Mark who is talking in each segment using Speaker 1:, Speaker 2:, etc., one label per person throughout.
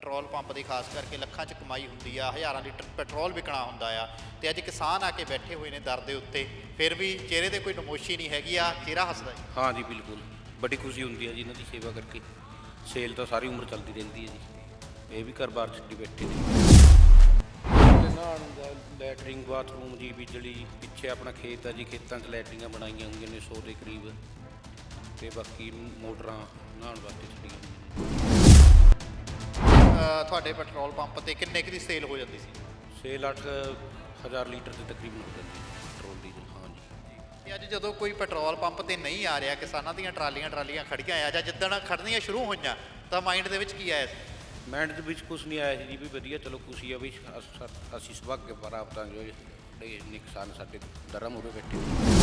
Speaker 1: Petrol pump ਦੀ, ਖਾਸ ਕਰਕੇ ਲੱਖਾਂ 'ਚ ਕਮਾਈ ਹੁੰਦੀ ਆ, ਹਜ਼ਾਰਾਂ ਲੀਟਰ ਪੈਟਰੋਲ ਵਿਕਣਾ ਹੁੰਦਾ ਆ, ਤੇ ਅੱਜ ਕਿਸਾਨ ਆ ਕੇ ਬੈਠੇ ਹੋਏ ਨੇ ਦਰ ਦੇ ਉੱਤੇ, ਫਿਰ ਵੀ ਚਿਹਰੇ ਤੇ ਕੋਈ ਨਮੋਸ਼ੀ ਨਹੀਂ ਹੈਗੀ, ਆ ਚਿਹਰਾ ਹੱਸਦਾ ਜੀ।
Speaker 2: ਹਾਂ ਜੀ, ਬਿਲਕੁਲ। ਬੜੀ ਖੁਸ਼ੀ ਹੁੰਦੀ ਹੈ ਜੀ ਇਹਨਾਂ ਦੀ ਸੇਵਾ ਕਰਕੇ। ਸੇਲ ਤਾਂ ਸਾਰੀ ਉਮਰ ਚੱਲਦੀ ਰਹਿੰਦੀ ਹੈ ਜੀ। ਇਹ ਵੀ ਘਰ-ਬਾਰ ਛੱਡੀ ਬੈਠੇ ਨੇ ਤੇ ਦਾ ਲੈਟਰਿੰਗ, ਬਾਥਰੂਮ ਜੀ, ਬਿਜਲੀ ਪਿੱਛੇ ਆਪਣਾ ਖੇਤ ਆ ਜੀ, ਖੇਤਾਂ 'ਚ ਲੈਟਰਿੰਗਾਂ ਬਣਾਈਆਂ ਹੋਈਆਂ ਨੇ 100 ਦੇ ਕਰੀਬ। ਤੇ ਬਾਕੀ ਮੋਟਰਾਂ ਨਹਾਉਣ ਵਾਸਤੇ ਛੱਡੀਆਂ ਹੋਈਆਂ
Speaker 1: ਤੁਹਾਡੇ ਪੈਟਰੋਲ ਪੰਪ ਤੇ ਕਿੰਨੇ ਕੁ ਦੀ ਸੇਲ ਹੋ ਜਾਂਦੀ ਸੀ?
Speaker 2: ਸੇਲ 8000 ਲੀਟਰ ਦੇ ਤਕਰੀਬਨ ਹੋ ਜਾਂਦੀ ਹੈ ਪੈਟਰੋਲ ਡੀਜ਼ਲ ਹਾਂ ਜੀ।
Speaker 1: ਤੇ ਅੱਜ ਜਦੋਂ ਕੋਈ ਪੈਟਰੋਲ ਪੰਪ ਤੇ ਨਹੀਂ ਆ ਰਿਹਾ ਕਿਸਾਨਾਂ ਦੀਆਂ ਟਰਾਲੀਆਂ ਟਰਾਲੀਆਂ ਖੜੀਆਂ ਆ ਜਾਂ ਜਿੱਦਣ ਖੜਨੀਆਂ ਸ਼ੁਰੂ ਹੋਈਆਂ ਤਾਂ ਮਾਈਂਡ ਦੇ ਵਿੱਚ ਕੀ ਆਇਆ ਸੀ?
Speaker 2: ਮੈਂਡ ਦੇ ਵਿੱਚ ਕੁਝ ਨਹੀਂ ਆਇਆ ਸੀ ਜੀ ਵੀ ਵਧੀਆ ਚਲੋ ਖੁਸ਼ੀ ਆ ਵੀ ਅਸ- ਅਸੀਂ ਸੁਭਾਗ ਪ੍ਰਾਪਤ ਹਾਂ ਜੋ ਜਿਹੜੇ ਨੁਕਸਾਨ ਸਾਡੇ ਦਰਮ ਉਰੇ ਬੈਠੇ ਹੋਏ।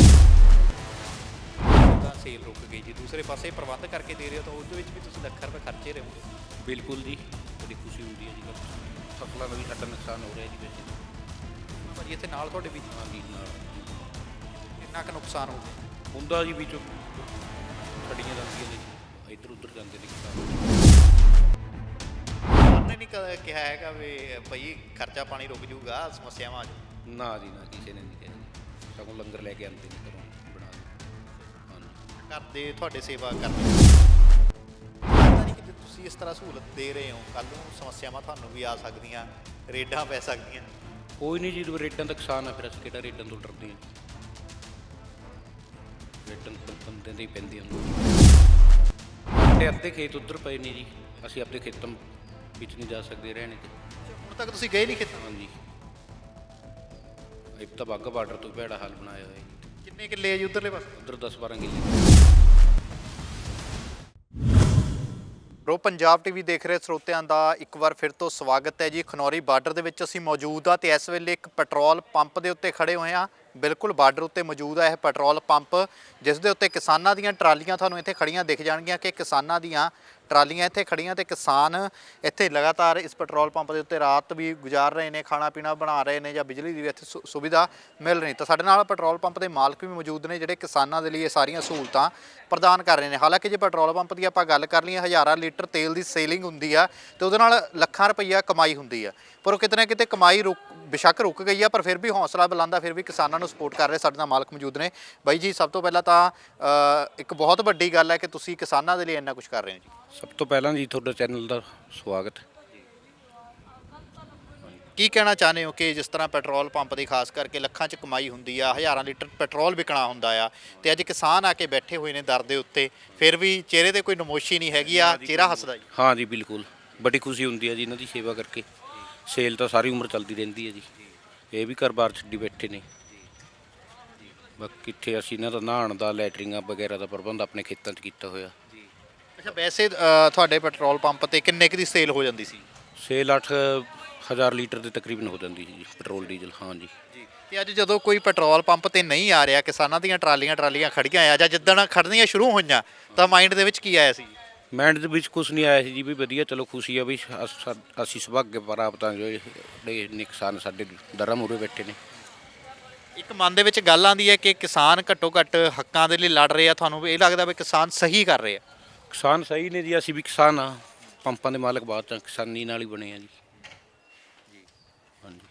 Speaker 1: ਤਾਂ ਸੇਲ ਰੁਕ ਗਈ ਜੀ। ਦੂਸਰੇ ਪਾਸੇ ਪ੍ਰਬੰਧ ਕਰਕੇ ਦੇ ਰਹੇ ਹੋ ਤਾਂ ਉਹਦੇ ਵਿੱਚ ਵੀ ਤੁਸੀਂ ਲੱਖਾਂ ਰੁਪਏ ਖਰਚੇ ਰਹੋਗੇ।
Speaker 2: ਬਿਲਕੁਲ ਜੀ। ਬੜੀ ਖੁਸ਼ੀ ਹੁੰਦੀ ਹੈ ਜੀ। ਫਸਲਾਂ ਦਾ ਵੀ ਸਾਡਾ ਨੁਕਸਾਨ ਹੋ ਰਿਹਾ ਜੀ ਵੈਸੇ
Speaker 1: ਭਾਜੀ ਇੱਥੇ ਨਾਲ ਤੁਹਾਡੇ ਵੀ
Speaker 2: ਹਾਂ ਜੀ ਨਾਲ।
Speaker 1: ਕਿੰਨਾ ਕੁ ਨੁਕਸਾਨ ਹੋ ਗਿਆ?
Speaker 2: ਹੁੰਦਾ ਜੀ ਵਿੱਚੋਂ। ਛੜੀਆਂ ਜਾਂਦੀਆਂ ਨੇ ਜੀ, ਇੱਧਰ ਉੱਧਰ ਜਾਂਦੇ ਨੇ ਕਿਸਾਨ
Speaker 1: ਉਹਨੇ ਨਹੀਂ ਕਦੇ ਕਿਹਾ ਹੈਗਾ ਵੀ ਭਈ ਖਰਚਾ ਪਾਣੀ ਰੁਕ ਜਾਊਗਾ ਸਮੱਸਿਆਵਾਂ ਆ ਜਾਊ।
Speaker 2: ਨਾ ਜੀ ਨਾ ਕਿਸੇ ਨੇ ਨਹੀਂ ਕਿਹਾ ਜੀ। ਸਗੋਂ ਲੰਗਰ ਲੈ ਕੇ ਆਉਂਦੇ ਨੇ ਘਰੋਂ ਬਣਾ
Speaker 1: ਘਰ ਦੇ ਤੁਹਾਡੇ ਸੇਵਾ ਕਰਦੇ। ਲੱਗਦਾ ਨਹੀਂ ਕਿ ਜੇ ਤੁਸੀਂ ਇਸ ਤਰ੍ਹਾਂ ਸਹੂਲਤ ਦੇ ਰਹੇ ਹੋ ਕੱਲ ਨੂੰ ਸਮੱਸਿਆਵਾਂ ਤੁਹਾਨੂੰ ਵੀ ਆ ਸਕਦੀਆਂ ਰੇਡਾਂ ਪੈ ਸਕਦੀਆਂ।
Speaker 2: ਕੋਈ ਨਹੀਂ ਜੀ ਰੇਡਾਂ ਦਾ ਨੁਕਸਾਨ ਆ ਫਿਰ ਅਸੀਂ ਕਿਹੜਾ ਰੇਡਾਂ ਤੋਂ ਡਰਦੇ ਹਾਂ? ਰੇਡਾਂ ਤਾਂ ਬੰਦੇ ਦੇ ਪੈਂਦੀਆਂ ਤੇ ਅੱਧੇ ਖੇਤ ਉੱਧਰ ਪਏ ਨੇ ਜੀ ਅਸੀਂ ਆਪਣੇ ਖੇਤਾਂ ਵਿੱਚ ਨਹੀਂ ਜਾ ਸਕਦੇ ਰਹਿਣੇ ਤੇ।
Speaker 1: ਹੁਣ ਤੱਕ ਤੁਸੀਂ ਗਏ ਨਹੀਂ ਕਿਤੇ
Speaker 2: ਹਾਂਜੀ। ਇਹ ਤਾਂ ਬਾਗਾ ਬਾਰਡਰ ਤੋਂ ਭੈੜਾ ਹਾਲ ਬਣਾਇਆ ਹੋਇਆ ਜੀ।
Speaker 1: ਕਿੰਨੇ ਕਿੱਲੇ ਆ ਜੀ ਉਧਰਲੇ ਪਾਸੇ?
Speaker 2: ਉੱਧਰ 10 12 ਕਿੱਲੇ।
Speaker 1: ਪ੍ਰੋ ਪੰਜਾਬ ਟੀਵੀ ਦੇਖ ਰਹੇ ਸਰੋਤਿਆਂ ਦਾ ਇੱਕ ਵਾਰ ਫਿਰ ਤੋਂ ਸਵਾਗਤ ਹੈ ਜੀ। ਖਨੌਰੀ ਬਾਰਡਰ ਦੇ ਵਿੱਚ ਅਸੀਂ ਮੌਜੂਦ ਆ ਤੇ ਇਸ ਵੇਲੇ ਇੱਕ ਪੈਟਰੋਲ ਪੰਪ ਦੇ ਉੱਤੇ ਖੜੇ ਹੋਏ ਆ ਬਿਲਕੁਲ ਬਾਰਡਰ ਉੱਤੇ ਮੌਜੂਦ ਹੈ ਇਹ ਪੈਟਰੋਲ ਪੰਪ, ਜਿਸ ਦੇ ਉੱਤੇ ਕਿਸਾਨਾਂ ਦੀਆਂ ਟਰਾਲੀਆਂ ਤੁਹਾਨੂੰ ਇੱਥੇ ਖੜੀਆਂ ਦਿਖ ਜਾਣਗੀਆਂ ਕਿ ਕਿਸਾਨਾਂ ਦੀਆਂ ਟਰਾਲੀਆਂ ਇੱਥੇ ਖੜੀਆਂ ਤੇ ਕਿਸਾਨ ਇੱਥੇ ਲਗਾਤਾਰ ਇਸ ਪੈਟਰੋਲ ਪੰਪ ਦੇ ਉੱਤੇ ਰਾਤ ਵੀ ਗੁਜ਼ਾਰ ਰਹੇ ਨੇ, ਖਾਣਾ ਪੀਣਾ ਬਣਾ ਰਹੇ ਨੇ ਜਾਂ ਬਿਜਲੀ ਦੀ ਵੀ ਇੱਥੇ ਸੁ- ਸੁਵਿਧਾ ਮਿਲ ਰਹੀ। ਤਾਂ ਸਾਡੇ ਨਾਲ ਪੈਟਰੋਲ ਪੰਪ ਦੇ ਮਾਲਕ ਵੀ ਮੌਜੂਦ ਨੇ, ਜਿਹੜੇ ਕਿਸਾਨਾਂ ਦੇ ਲਈ ਇਹ ਸਾਰੀਆਂ ਸਹੂਲਤਾਂ ਪ੍ਰਦਾਨ ਕਰ ਰਹੇ ਨੇ। ਹਾਲਾਂਕਿ ਜੇ ਪੈਟਰੋਲ ਪੰਪ ਦੀ ਆਪਾਂ ਗੱਲ ਕਰ ਲਈਏ, ਹਜ਼ਾਰਾਂ ਲੀਟਰ ਤੇਲ ਦੀ ਸੇਲਿੰਗ ਹੁੰਦੀ ਆ ਤੇ ਉਹਦੇ ਨਾਲ ਲੱਖਾਂ ਰੁਪਈਆ ਕਮਾਈ ਹੁੰਦੀ ਆ। ਪਰ ਉਹ ਕਿਤੇ ਨਾ ਕਿਤੇ ਕਮਾਈ ਰੁਕ, ਬੇਸ਼ੱਕ ਰੁਕ ਗਈ ਆ, ਪਰ ਫਿਰ ਵੀ ਹੌਸਲਾ ਬੁਲੰਦਾ ਫਿਰ ਵੀ ਕਿਸਾਨਾਂ ਨੂੰ ਸਪੋਰਟ ਕਰ ਰਹੇ ਸਾਡੇ ਨਾਲ ਮਾਲਕ ਮੌਜੂਦ ਨੇ। ਬਾਈ ਜੀ, ਸਭ ਤੋਂ ਪਹਿਲਾਂ ਤਾਂ ਇੱਕ ਬਹੁਤ ਵੱਡੀ ਗੱਲ ਹੈ ਕਿ ਤੁਸੀਂ ਕਿਸਾਨਾਂ ਦੇ ਲਈ ਇੰਨਾ ਕੁਝ ਕਰ ਰਹੇ ਹੋ ਜੀ।
Speaker 2: ਸਭ ਤੋਂ ਪਹਿਲਾਂ ਜੀ ਤੁਹਾਡਾ ਚੈਨਲ ਦਾ ਸਵਾਗਤ।
Speaker 1: ਕੀ ਕਹਿਣਾ ਚਾਹੁੰਦੇ ਹੋ ਕਿ ਜਿਸ ਤਰ੍ਹਾਂ ਪੈਟਰੋਲ ਪੰਪ ਦੀ ਖਾਸ ਕਰਕੇ ਲੱਖਾਂ 'ਚ ਕਮਾਈ ਹੁੰਦੀ ਆ ਹਜ਼ਾਰਾਂ ਲੀਟਰ ਪੈਟਰੋਲ ਵਿਕਣਾ ਹੁੰਦਾ ਆ ਤੇ ਅੱਜ ਕਿਸਾਨ ਆ ਕੇ ਬੈਠੇ ਹੋਏ ਨੇ ਦਰ ਦੇ ਉੱਤੇ ਫਿਰ ਵੀ ਚਿਹਰੇ ਤੇ ਕੋਈ ਨਮੋਸ਼ੀ ਨਹੀਂ ਹੈਗੀ ਆ ਚਿਹਰਾ ਹੱਸਦਾ ਜੀ।
Speaker 2: ਹਾਂ ਜੀ ਬਿਲਕੁਲ। ਬੜੀ ਖੁਸ਼ੀ ਹੁੰਦੀ ਹੈ ਜੀ ਇਹਨਾਂ ਦੀ ਸੇਵਾ ਕਰਕੇ। ਸੇਲ ਤਾਂ ਸਾਰੀ ਉਮਰ ਚੱਲਦੀ ਰਹਿੰਦੀ ਹੈ ਜੀ। ਇਹ ਵੀ ਘਰ-ਬਾਰ ਛੱਡੀ ਬੈਠੇ ਨੇ। ਬਾਕੀ ਇੱਥੇ ਅਸੀਂ ਇਹਨਾਂ ਦਾ ਨਹਾਉਣ ਦਾ ਲੈਟਰਿੰਗਾਂ ਵਗੈਰਾ ਦਾ ਪ੍ਰਬੰਧ ਆਪਣੇ ਖੇਤਾਂ 'ਚ ਕੀਤਾ ਹੋਇਆ।
Speaker 1: ਅੱਛਾ ਵੈਸੇ ਅ, ਤੁਹਾਡੇ ਪੈਟਰੋਲ ਪੰਪ ਤੇ ਕਿੰਨੇ ਕੁ ਦੀ ਸੇਲ ਹੋ ਜਾਂਦੀ ਸੀ?
Speaker 2: ਸੇਲ 8000 ਲੀਟਰ ਦੇ ਤਕਰੀਬਨ ਹੋ ਜਾਂਦੀ ਜੀ ਪੈਟਰੋਲ ਡੀਜ਼ਲ ਹਾਂ ਜੀ।
Speaker 1: ਜੀ ਤੇ ਅੱਜ ਜਦੋਂ ਕੋਈ ਪੈਟਰੋਲ ਪੰਪ ਤੇ ਨਹੀਂ ਆ ਰਿਹਾ ਕਿਸਾਨਾਂ ਦੀਆਂ ਟਰਾਲੀਆਂ ਟਰਾਲੀਆਂ ਖੜੀਆਂ ਆ ਜਾਂ ਜਿੱਦਣ ਖੜਨੀਆਂ ਸ਼ੁਰੂ ਹੋਈਆਂ ਤਾਂ ਮਾਈਂਡ ਦੇ ਵਿੱਚ ਕੀ ਆਇਆ ਸੀ?
Speaker 2: ਮੈਂਡ ਦੇ ਵਿੱਚ ਕੁਝ ਨਹੀਂ ਆਇਆ ਸੀ ਜੀ ਵੀ ਵਧੀਆ ਚਲੋ ਖੁਸ਼ੀ ਆ ਵੀ ਅਸ- ਅਸੀਂ ਸੁਭਾਗ ਪ੍ਰਾਪਤ ਜੋ ਜਿਹੜੇ ਨੁਕਸਾਨ ਸਾਡੇ ਦਰਮ ਉਰੇ ਬੈਠੇ ਨੇ।
Speaker 1: ਇੱਕ ਮਨ ਦੇ ਵਿੱਚ ਗੱਲ ਆਂਦੀ ਹੈ ਕਿ ਕਿਸਾਨ ਘੱਟੋ ਘੱਟ ਹੱਕਾਂ ਦੇ ਲਈ ਲੜ ਰਹੇ ਆ ਤੁਹਾਨੂੰ ਵੀ ਇਹ ਲੱਗਦਾ ਵੀ ਕਿਸਾਨ ਸਹੀ ਕਰ ਰਹੇ ਆ?
Speaker 2: ਕਿਸਾਨ ਸਹੀ ਨੇ ਜੀ ਅਸੀਂ ਵੀ ਕਿਸਾਨ ਆ। ਪੰਪਾਂ ਦੇ ਮਾਲਕ ਬਾਅਦ ਚ ਕਿਸਾਨੀ ਨਾਲ ਹੀ ਬਣੇ ਆ ਜੀ।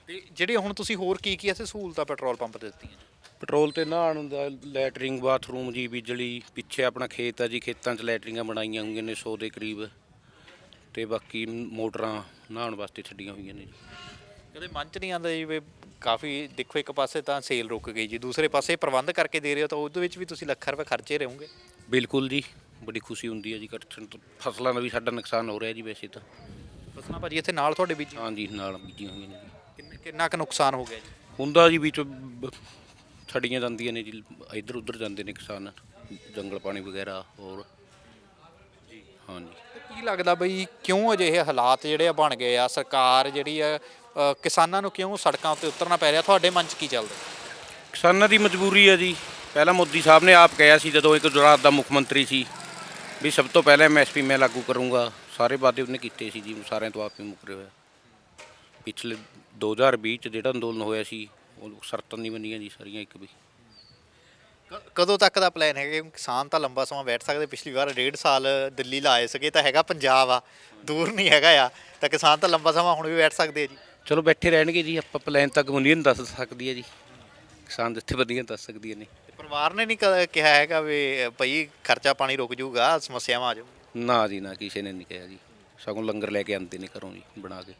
Speaker 1: ਤੇ ਜਿਹੜੇ ਹੁਣ ਤੁਸੀਂ ਹੋਰ ਕੀ ਕੀ ਐਸੇ ਸਹੂਲਤਾਂ ਪੈਟਰੋਲ ਪੰਪ ਤੇ ਦਿੱਤੀਆਂ
Speaker 2: ਪੈਟਰੋਲ ਤੇ ਨਹਾਉਣ ਦਾ ਲੈਟਰਿੰਗ ਬਾਥਰੂਮ ਜੀ ਬਿਜਲੀ ਪਿੱਛੇ ਆਪਣਾ ਖੇਤ ਆ ਜੀ ਖੇਤਾਂ 'ਚ ਲੈਟਰਿੰਗਾਂ ਬਣਾਈਆਂ ਹੋਈਆਂ ਨੇ 100 ਦੇ ਕਰੀਬ। ਤੇ ਬਾਕੀ ਮੋਟਰਾਂ ਨਹਾਉਣ ਵਾਸਤੇ ਛੱਡੀਆਂ ਹੋਈਆਂ ਨੇ ਜੀ।
Speaker 1: ਕਦੇ ਮਨ ਚ ਨਹੀਂ ਆਉਂਦਾ ਜੀ ਵੀ ਕਾਫੀ ਦੇਖੋ ਇੱਕ ਪਾਸੇ ਤਾਂ ਸੇਲ ਰੁਕ ਗਈ ਜੀ ਦੂਸਰੇ ਪਾਸੇ ਪ੍ਰਬੰਧ ਕਰਕੇ ਦੇ ਰਹੇ ਹੋ ਤਾਂ ਉਹਦੇ ਵਿੱਚ ਵੀ ਤੁਸੀਂ ਲੱਖਾਂ ਰੁਪਏ ਖਰਚੇ ਰਹੋਗੇ?
Speaker 2: ਬਿਲਕੁਲ ਜੀ ਬੜੀ ਖੁਸ਼ੀ ਹੁੰਦੀ ਹੈ ਜੀ ਕੱਟਣ ਤੋਂ। ਫਸਲਾਂ ਦਾ ਵੀ ਸਾਡਾ ਨੁਕਸਾਨ ਹੋ ਰਿਹਾ ਜੀ ਵੈਸੇ ਤਾਂ।
Speaker 1: ਫਸਲਾਂ ਭਾਜੀ ਇੱਥੇ ਨਾਲ ਤੁਹਾਡੇ ਬੀਜੀ?
Speaker 2: ਹਾਂਜੀ ਨਾਲ ਬੀਜੀਆਂ ਹੋਈਆਂ ਨੇ ਜੀ।
Speaker 1: ਕਿੰਨੇ ਕੁ ਨੁਕਸਾਨ ਹੋ ਗਿਆ ਜੀ?
Speaker 2: ਹੁੰਦਾ ਜੀ ਵਿੱਚੋਂ ਬ- ਛੜੀਆਂ ਜਾਂਦੀਆਂ ਨੇ ਜੀ ਇੱਧਰ ਉੱਧਰ ਜਾਂਦੇ ਨੇ ਕਿਸਾਨ ਜੰਗਲ ਪਾਣੀ ਵਗੈਰਾ ਹੋਰ। ਜੀ। ਹਾਂਜੀ।
Speaker 1: ਤੇ ਕੀ ਲੱਗਦਾ ਬਈ ਕਿਉਂ ਅਜਿਹੇ ਹਾਲਾਤ ਜਿਹੜੇ ਆ ਬਣ ਗਏ ਆ? ਸਰਕਾਰ ਜਿਹੜੀ ਆ ਅ, ਕਿਸਾਨਾਂ ਨੂੰ ਕਿਉਂ ਸੜਕਾਂ ਉੱਤੇ ਉਤਰਨਾ ਪੈ ਰਿਹਾ? ਤੁਹਾਡੇ ਮਨ 'ਚ ਕੀ ਚੱਲਦਾ
Speaker 2: ਕਿਸਾਨਾਂ ਦੀ ਮਜਬੂਰੀ ਹੈ ਜੀ। ਪਹਿਲਾਂ ਮੋਦੀ ਸਾਹਿਬ ਨੇ ਆਪ ਕਿਹਾ ਸੀ ਜਦੋਂ ਇੱਕ ਗੁਜਰਾਤ ਦਾ ਮੁੱਖ ਮੰਤਰੀ ਸੀ ਵੀ ਸਭ ਤੋਂ ਪਹਿਲਾਂ ਐਮਐਸਪੀ ਮੈਂ ਲਾਗੂ ਕਰੂੰਗਾ। ਸਾਰੇ ਵਾਅਦੇ ਉਹਨੇ ਕੀਤੇ ਸੀ ਜੀ ਸਾਰਿਆਂ ਤੋਂ ਆਪ ਹੀ ਮੁੱਕਰੇ ਹੋਇਆ ਪਿਛਲੇ 2020 ਚ ਜਿਹੜਾ ਅੰਦੋਲਨ ਹੋਇਆ ਸੀ ਉਹ ਸ਼ਰਤਾਂ ਨਹੀਂ ਮੰਨੀਆਂ ਜੀ ਸਾਰੀਆਂ ਇੱਕ ਵੀ।
Speaker 1: ਕ- ਕਦੋਂ ਤੱਕ ਦਾ ਪਲਾਨ ਹੈਗਾ? ਕਿਉਂਕਿ ਕਿਸਾਨ ਤਾਂ ਲੰਬਾ ਸਮਾਂ ਬੈਠ ਸਕਦੇ ਪਿਛਲੀ ਵਾਰ ਡੇਢ ਸਾਲ ਦਿੱਲੀ ਲਾਏ ਸਕੇ ਤਾਂ ਹੈਗਾ ਪੰਜਾਬ ਆ ਦੂਰ ਨਹੀਂ ਹੈਗਾ ਆ ਤਾਂ ਕਿਸਾਨ ਤਾਂ ਲੰਬਾ ਸਮਾਂ ਹੁਣ ਵੀ ਬੈਠ ਸਕਦੇ ਆ ਜੀ।
Speaker 2: ਚਲੋ ਬੈਠੇ ਰਹਿਣਗੇ ਜੀ ਆਪਾਂ ਪਲਾਨ ਤੱਕ ਯੂਨੀਅਨ ਦੱਸ ਸਕਦੀ ਹੈ ਜੀ। ਕਿਸਾਨ ਜਥੇਬੰਦੀਆਂ ਦੱਸ ਸਕਦੀਆਂ ਨੇ।
Speaker 1: ਤੇ ਪਰਿਵਾਰ ਨੇ ਨਹੀਂ ਕ- ਕਿਹਾ ਹੈਗਾ ਵੀ ਭਈ ਖਰਚਾ ਪਾਣੀ ਰੁਕ ਜਾਊਗਾ ਸਮੱਸਿਆਵਾਂ ਆ ਜਾਊ
Speaker 2: ਨਾ ਜੀ ਨਾ ਕਿਸੇ ਨੇ ਨਹੀਂ ਕਿਹਾ ਜੀ। ਸਗੋਂ ਲੰਗਰ ਲੈ ਕੇ ਆਉਂਦੇ ਨੇ ਘਰੋਂ ਜੀ ਬਣਾ ਕੇ।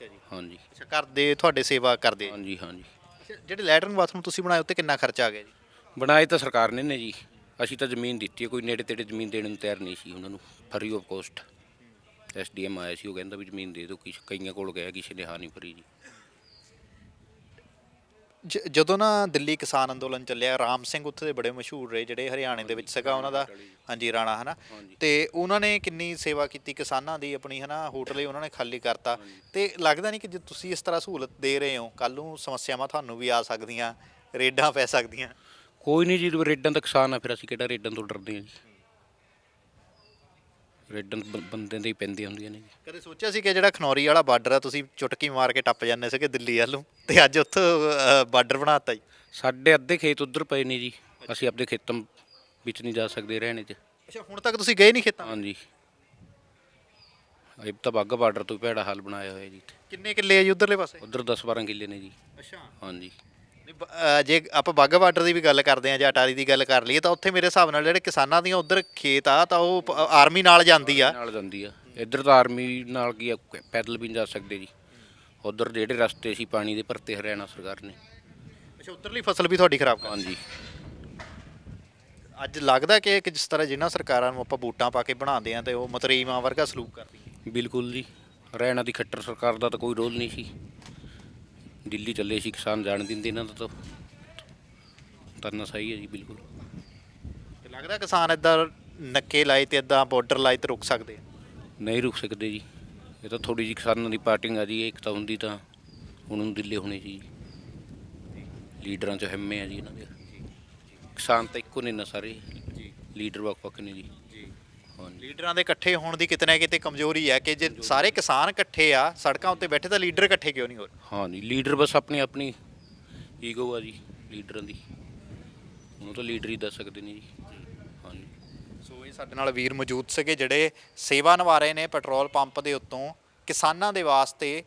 Speaker 1: ਅੱਛਾ ਜੀ।
Speaker 2: ਹਾਂਜੀ।
Speaker 1: ਅੱਛਾ ਕਰਦੇ ਤੁਹਾਡੇ ਸੇਵਾ ਕਰਦੇ।
Speaker 2: ਹਾਂਜੀ ਹਾਂਜੀ।
Speaker 1: ਅੱਛਾ, ਜਿਹੜੇ ਲੈਟਰਨ ਬਾਥਰੂਮ ਤੁਸੀਂ ਬਣਾਏ ਉੱਤੇ ਕਿੰਨਾ ਖਰਚਾ ਆ ਗਿਆ ਜੀ?
Speaker 2: ਬਣਾਏ ਤਾਂ ਸਰਕਾਰ ਨੇ ਨੇ ਜੀ। ਅਸੀਂ ਤਾਂ ਜ਼ਮੀਨ ਦਿੱਤੀ ਹੈ ਕੋਈ ਨੇੜੇ ਤੇੜੇ ਜ਼ਮੀਨ ਦੇਣ ਨੂੰ ਤਿਆਰ ਨਹੀਂ ਸੀ ਉਹਨਾਂ ਨੂੰ। ਫਰੀ ਆਫ ਕੋਸਟ ਐਸਡੀਐਮ ਆਇਆ ਸੀ ਉਹ ਕਹਿੰਦਾ ਵੀ ਜ਼ਮੀਨ ਦੇ ਦਿਓ ਕਿਸ ਕਈਆਂ ਕੋਲ ਗਿਆ ਕਿਸੇ ਨੇ ਹਾਂ ਨਹੀਂ ਭਰੀ ਜੀ।
Speaker 1: ਜ- ਜਦੋਂ ਨਾ ਦਿੱਲੀ ਕਿਸਾਨ ਅੰਦੋਲਨ ਚੱਲਿਆ ਰਾਮ ਸਿੰਘ ਉੱਥੇ ਦੇ ਬੜੇ ਮਸ਼ਹੂਰ ਰਹੇ ਜਿਹੜੇ ਹਰਿਆਣੇ ਦੇ ਵਿੱਚ ਸੀਗਾ ਉਹਨਾਂ ਦਾ। ਹਾਂਜੀ ਰਾਣਾ ਹਨਾ? ਤੇ ਉਹਨਾਂ ਨੇ ਕਿੰਨੀ ਸੇਵਾ ਕੀਤੀ ਕਿਸਾਨਾਂ ਦੀ ਆਪਣੀ ਹਨਾ ਹੋਟਲ ਹੀ ਉਹਨਾਂ ਨੇ ਖਾਲੀ ਕਰਤਾ। ਤੇ ਲੱਗਦਾ ਨਹੀਂ ਕਿ ਜੇ ਤੁਸੀਂ ਇਸ ਤਰ੍ਹਾਂ ਸਹੂਲਤ ਦੇ ਰਹੇ ਹੋ ਕੱਲ ਨੂੰ ਸਮੱਸਿਆਵਾਂ ਤੁਹਾਨੂੰ ਵੀ ਆ ਸਕਦੀਆਂ ਰੇਡਾਂ ਪੈ ਸਕਦੀਆਂ।
Speaker 2: ਕੋਈ ਨਹੀਂ ਜੀ ਰੇਡਾਂ ਦਾ ਕਿਸਾਨ ਆ ਫਿਰ ਅਸੀਂ ਕਿਹੜਾ ਰੇਡਾਂ ਤੋਂ ਡਰਦੇ ਹਾਂ ਜੀ? ਰੇਡਾਂ ਬ- ਬੰਦੇ ਦੇ ਹੀ ਪੈਂਦੀਆਂ ਹੁੰਦੀਆਂ ਨੇ ਜੀ।
Speaker 1: ਕਦੇ ਸੋਚਿਆ ਸੀ ਕਿ ਜਿਹੜਾ ਖਨੌਰੀ ਵਾਲਾ ਬਾਰਡਰ ਆ ਤੁਸੀਂ ਚੁਟਕੀ ਮਾਰ ਕੇ ਟੱਪ ਜਾਂਦੇ ਸੀਗੇ ਦਿੱਲੀ ਵੱਲ? ਨੂੰ ਤੇ ਅੱਜ ਉੱਥੋਂ ਬਾਰਡਰ ਬਣਾਤਾ ਜੀ।
Speaker 2: ਸਾਡੇ ਅੱਧੇ ਖੇਤ ਉਧਰ ਪਏ ਨੇ ਜੀ। ਅਸੀਂ ਆਪਣੇ ਖੇਤਾਂ ਵਿੱਚ ਨਹੀਂ ਜਾ ਸਕਦੇ ਰਹਿਣੇ 'ਚ।
Speaker 1: ਅੱਛਾ ਹੁਣ ਤੱਕ ਤੁਸੀਂ ਗਏ ਨਹੀਂ ਖੇਤਾਂ
Speaker 2: ਹਾਂਜੀ। ਇਹ ਤਾਂ ਬਾਗਾ ਬਾਰਡਰ ਤੋਂ ਭੈੜਾ ਹਾਲ ਬਣਾਇਆ ਹੋਇਆ ਜੀ
Speaker 1: ਕਿੰਨੇ ਕਿੱਲੇ ਆ ਜੀ ਉਧਰਲੇ ਪਾਸੇ?
Speaker 2: ਉਧਰ 10 12 ਕਿੱਲੇ ਨੇ ਜੀ।
Speaker 1: ਅੱਛਾ।
Speaker 2: ਹਾਂਜੀ।
Speaker 1: ਅਹ ਜੇ ਆਪਾਂ ਬਾਗਾ ਬਾਰਡਰ ਦੀ ਵੀ ਗੱਲ ਕਰਦੇ ਆ ਜਾਂ ਅਟਾਰੀ ਦੀ ਗੱਲ ਕਰ ਲਈਏ ਤਾਂ ਉੱਥੇ ਮੇਰੇ ਹਿਸਾਬ ਨਾਲ ਜਿਹੜੇ ਕਿਸਾਨਾਂ ਦੀਆਂ ਉਧਰ ਖੇਤ ਆ ਤਾਂ ਉਹ ਪ- ਆਰਮੀ ਨਾਲ ਜਾਂਦੀ ਆ।
Speaker 2: ਨਾਲ ਜਾਂਦੀ ਆ। ਇੱਧਰ ਤਾਂ ਆਰਮੀ ਨਾਲ ਕੀ ਆ, ਪੈਦਲ ਵੀ ਨਹੀਂ ਜਾ ਸਕਦੇ ਜੀ। ਉਧਰ ਜਿਹੜੇ ਰਸਤੇ ਸੀ ਪਾਣੀ ਦੇ ਭਰਤੇ ਹਰਿਆਣਾ ਸਰਕਾਰ ਨੇ।
Speaker 1: ਅੱਛਾ ਉਧਰਲੀ ਫਸਲ ਵੀ ਤੁਹਾਡੀ ਖਰਾਬ ਕਰ
Speaker 2: ਹਾਂਜੀ।
Speaker 1: ਅੱਜ ਲੱਗਦਾ ਕਿ ਕਿ ਜਿਸ ਤਰ੍ਹਾਂ ਜਿਨ੍ਹਾਂ ਸਰਕਾਰਾਂ ਨੂੰ ਆਪਾਂ ਵੋਟਾਂ ਪਾ ਕੇ ਬਣਾਉਂਦੇ ਆ ਤੇ ਉਹ ਮਤਰੀਮਾਂ ਵਰਗਾ ਸਲੂਕ ਕਰਦੀ
Speaker 2: ਬਿਲਕੁਲ ਜੀ। ਹਰਿਆਣਾ ਦੀ ਖੱਟਰ ਸਰਕਾਰ ਦਾ ਤਾਂ ਕੋਈ ਰੋਲ ਨਹੀਂ ਸੀ। ਦਿੱਲੀ ਚੱਲੇ ਸੀ ਕਿਸਾਨ ਜਾਣ ਦਿੰਦੇ ਇਹਨਾਂ ਦਾ ਤਾਂ। ਤਰਨਾ ਸਹੀ ਹੈ ਜੀ ਬਿਲਕੁਲ।
Speaker 1: ਤੇ ਲੱਗਦਾ ਕਿਸਾਨ ਇਦਾਂ ਨੱਕੇ ਲਾਏ ਤੇ ਇਦਾਂ ਬਾਰਡਰ ਲਾਏ ਤੇ ਰੁਕ ਸਕਦੇ ਆ?
Speaker 2: ਨਹੀਂ ਰੁਕ ਸਕਦੇ ਜੀ। ਇਹ ਤਾਂ ਥੋੜੀ ਜਿਹੀ ਕਿਸਾਨਾਂ ਦੀ ਪਾਰਟਿੰਗ ਆ ਜੀ ਇੱਕ ਤਾਂ ਹੁੰਦੀ ਤਾਂ ਹੁਣ ਨੂੰ ਦਿੱਲੇ ਹੋਣੇ ਸੀ ਲੀਡਰਾਂ 'ਚ ਹਿੰਮੇ ਆ ਜੀ ਇਹਨਾਂ ਦੇ। ਕਿਸਾਨ ਤਾਂ ਇੱਕੋ ਨੇ ਨਾ ਸਾਰੇ ਲੀਡਰ ਵੱਖ ਵੱਖ ਨੇ ਜੀ।
Speaker 1: ਲੀਡਰਾਂ ਦੇ ਇਕੱਠੇ ਹੋਣ ਦੀ ਕਿਤੇ ਨਾ ਕਿਤੇ ਕਮਜ਼ੋਰੀ ਹੈ ਕਿ ਜੇ ਸਾਰੇ ਕਿਸਾਨ ਇਕੱਠੇ ਆ ਸੜਕਾਂ ਉੱਤੇ ਬੈਠੇ ਤਾਂ ਲੀਡਰ ਇਕੱਠੇ ਕਿਉਂ ਨਹੀਂ ਹੋ ਰਹੇ?
Speaker 2: ਹਾਂਜੀ ਲੀਡਰ ਬਸ ਆਪਣੀ ਆਪਣੀ ਈਗੋ ਆ ਜੀ ਲੀਡਰਾਂ ਦੀ। ਉਹਨੂੰ ਤਾਂ ਲੀਡਰ ਹੀ ਦੱਸ ਸਕਦੇ ਨੇ ਜੀ। ਹਾਂਜੀ।
Speaker 1: ਸੋ ਇਹ ਸਾਡੇ ਨਾਲ ਵੀਰ ਮੌਜੂਦ ਸੀਗੇ ਜਿਹੜੇ ਸੇਵਾ ਨਿਭਾ ਰਹੇ ਨੇ ਪੈਟਰੋਲ ਪੰਪ ਦੇ ਉੱਤੋਂ। ਕਿਸਾਨਾਂ ਦੇ ਵਾਸਤੇ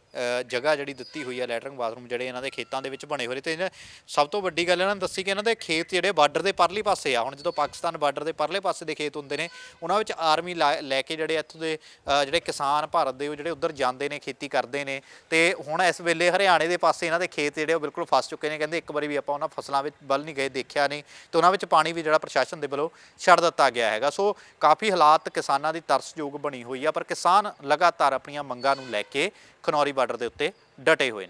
Speaker 1: ਜਗ੍ਹਾ ਜਿਹੜੀ ਦਿੱਤੀ ਹੋਈ ਹੈ, ਲੈਟਰਿੰਗ ਬਾਥਰੂਮ ਜਿਹੜੇ ਇਹਨਾਂ ਦੇ ਖੇਤਾਂ ਦੇ ਵਿੱਚ ਬਣੇ ਹੋਏ ਨੇ। ਤੇ ਸਭ ਤੋਂ ਵੱਡੀ ਗੱਲ ਇਹਨਾਂ ਨੇ ਦੱਸੀ ਕਿ ਇਹਨਾਂ ਦੇ ਖੇਤ ਜਿਹੜੇ ਬਾਰਡਰ ਦੇ ਪਰਲੀ ਪਾਸੇ ਆ, ਹੁਣ ਜਦੋਂ ਪਾਕਿਸਤਾਨ ਬਾਰਡਰ ਦੇ ਪਰਲੇ ਪਾਸੇ ਦੇ ਖੇਤ ਹੁੰਦੇ ਨੇ, ਉਹਨਾਂ ਵਿੱਚ ਆਰਮੀ ਲਾ- ਲੈ ਕੇ ਜਿਹੜੇ ਇੱਥੋਂ ਦੇ ਜਿਹੜੇ ਕਿਸਾਨ ਭਾਰਤ ਦੇ ਉਹ ਜਿਹੜੇ ਉੱਧਰ ਜਾਂਦੇ ਨੇ, ਖੇਤੀ ਕਰਦੇ ਨੇ। ਤੇ ਹੁਣ ਇਸ ਵੇਲੇ ਹਰਿਆਣੇ ਦੇ ਪਾਸੇ ਇਹਨਾਂ ਦੇ ਖੇਤ ਜਿਹੜੇ ਉਹ ਬਿਲਕੁਲ ਫਸ ਚੁੱਕੇ ਨੇ। ਕਹਿੰਦੇ ਇੱਕ ਵਾਰੀ ਵੀ ਆਪਾਂ ਉਹਨਾਂ ਫਸਲਾਂ ਵਿੱਚ ਬਲ ਨਹੀਂ ਗਏ, ਦੇਖਿਆ ਨਹੀਂ। ਤੇ ਉਹਨਾਂ ਵਿੱਚ ਪਾਣੀ ਵੀ ਜਿਹੜਾ ਪ੍ਰਸ਼ਾਸਨ ਦੇ ਵੱਲੋਂ ਛੱਡ ਦਿੱਤਾ ਗਿਆ ਹੈਗਾ। ਸੋ ਕਾਫੀ ਹਾਲਾਤ ਕਿਸਾਨਾਂ ਦੀ ਤਰਸਯੋਗ ਬਣੀ ਹੋਈ ਆ, ਪਰ ਕਿਸਾਨ ਲਗਾਤਾਰ ਆਪਣੀਆਂ ਮੰਗਾਂ ਮੰਗਾਂ ਨੂੰ ਲੈ ਕੇ ਖਨੌਰੀ ਬਾਰਡਰ ਦੇ ਉੱਤੇ ਡਟੇ ਹੋਏ ਨੇ।